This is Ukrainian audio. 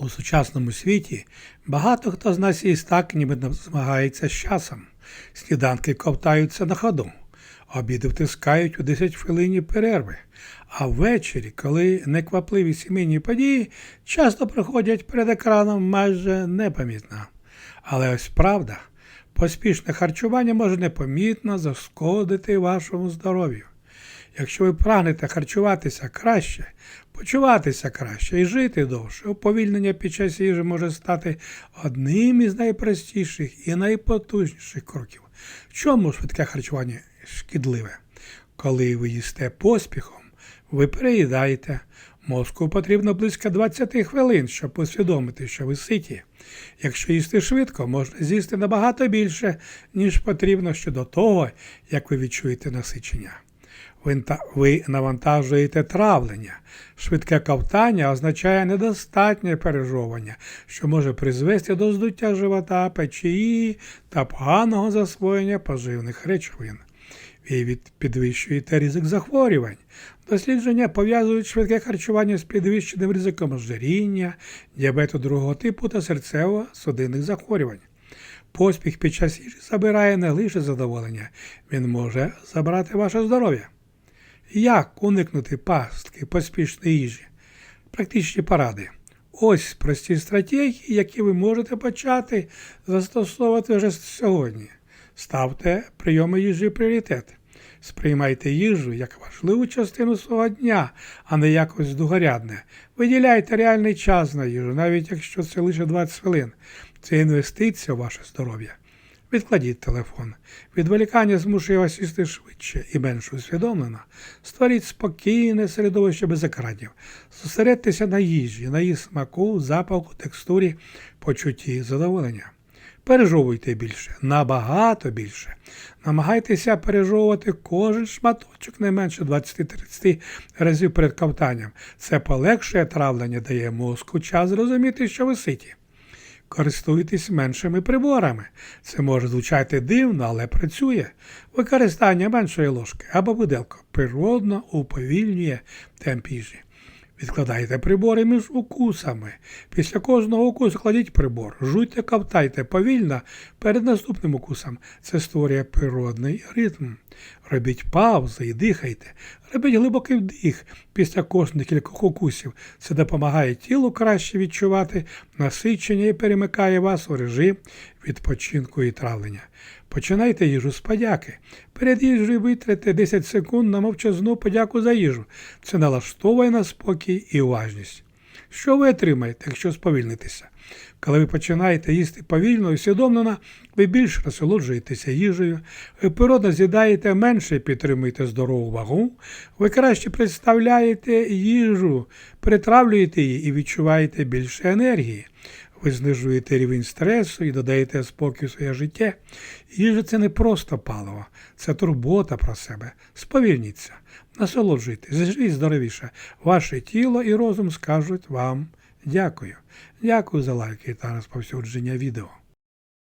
У сучасному світі багато хто з нас їсть так, ніби змагається з часом. Сніданки ковтаються на ходу, обіди втискають у 10 хвилині перерви. А ввечері, коли неквапливі сімейні події часто проходять перед екраном майже непомітно. Але ось правда, поспішне харчування може непомітно зашкодити вашому здоров'ю. Якщо ви прагнете харчуватися краще, почуватися краще і жити довше, уповільнення під час їжі може стати одним із найпростіших і найпотужніших кроків. В чому швидке харчування шкідливе? Коли ви їсте поспіхом, ви переїдаєте. Мозку потрібно близько 20 хвилин, щоб усвідомити, що ви ситі. Якщо їсти швидко, можна з'їсти набагато більше, ніж потрібно щодо того, як ви відчуєте насичення. Ви навантажуєте травлення. Швидке ковтання означає недостатнє пережовування, що може призвести до здуття живота, печії та поганого засвоєння поживних речовин. Ви підвищуєте ризик захворювань. Дослідження пов'язують швидке харчування з підвищеним ризиком ожиріння, діабету другого типу та серцево-судинних захворювань. Поспіх під час їжі забирає не лише задоволення, він може забрати ваше здоров'я. Як уникнути пастки поспішної їжі? Практичні поради. Ось прості стратегії, які ви можете почати застосовувати вже сьогодні. Ставте прийоми їжі пріоритет. Сприймайте їжу як важливу частину свого дня, а не якось другорядне. Виділяйте реальний час на їжу, навіть якщо це лише 20 хвилин. Це інвестиція у ваше здоров'я. Відкладіть телефон. Відволікання змушує вас їсти швидше і менш усвідомлено. Створіть спокійне середовище без екранів. Зосередьтеся на їжі, на її смаку, запаху, текстурі, почутті задоволення. Пережовуйте більше, набагато більше. Намагайтеся пережовувати кожен шматочок не менше 20-30 разів перед ковтанням. Це полегшує травлення, дає мозку час зрозуміти, що ви ситі. Користуйтесь меншими приборами. Це може звучати дивно, але працює. Використання меншої ложки або виделка природно уповільнює темп їжі. Відкладайте прибори між укусами. Після кожного укусу кладіть прибор, жуйте, ковтайте повільно перед наступним укусом. Це створює природний ритм. Робіть паузи і дихайте. Робіть глибокий вдих після кожних кількох укусів. Це допомагає тілу краще відчувати насичення і перемикає вас у режим відпочинку і травлення. Починайте їжу з подяки. Перед їжею витрате 10 секунд на мовчазну подяку за їжу. Це налаштовує на спокій і уважність. Що ви отримаєте, якщо сповільнитеся? Коли ви починаєте їсти повільно і усвідомлено, ви більш насолоджуєтеся їжею, ви природно з'їдаєте менше і підтримуєте здорову вагу, ви краще представляєте їжу, перетравлюєте її і відчуваєте більше енергії. Ви знижуєте рівень стресу і додаєте спокій своє життя. Їжа це не просто паливо, це турбота про себе. Сповільніться, насолоджуйтесь, живіть здоровіше. Ваше тіло і розум скажуть вам дякую. Дякую за лайки та розповсюдження відео.